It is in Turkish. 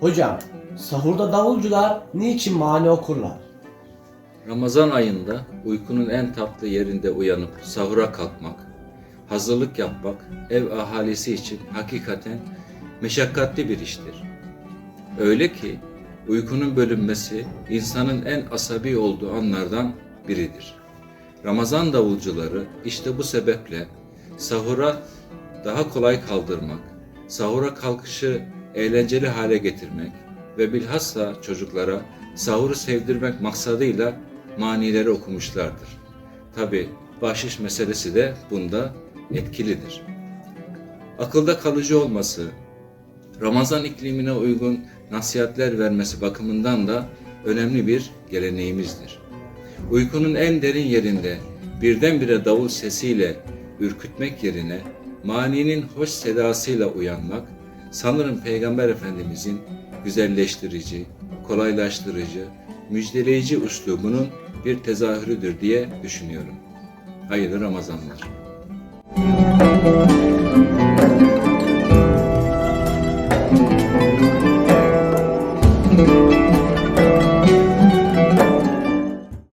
Hocam, sahurda davulcular niçin mani okurlar? Ramazan ayında uykunun en tatlı yerinde uyanıp sahura kalkmak, hazırlık yapmak ev ahalisi için hakikaten meşakkatli bir iştir. Öyle ki uykunun bölünmesi insanın en asabi olduğu anlardan biridir. Ramazan davulcuları işte bu sebeple sahura daha kolay kaldırmak, sahura kalkışı eğlenceli hale getirmek ve bilhassa çocuklara sahuru sevdirmek maksadıyla manileri okumuşlardır. Tabi bahşiş meselesi de bunda etkilidir. Akılda kalıcı olması, Ramazan iklimine uygun nasihatler vermesi bakımından da önemli bir geleneğimizdir. Uykunun en derin yerinde birdenbire davul sesiyle ürkütmek yerine maninin hoş sedasıyla uyanmak sanırım Peygamber Efendimizin güzelleştirici, kolaylaştırıcı, müjdeleyici üslubunun bir tezahürüdür diye düşünüyorum. Hayırlı Ramazanlar.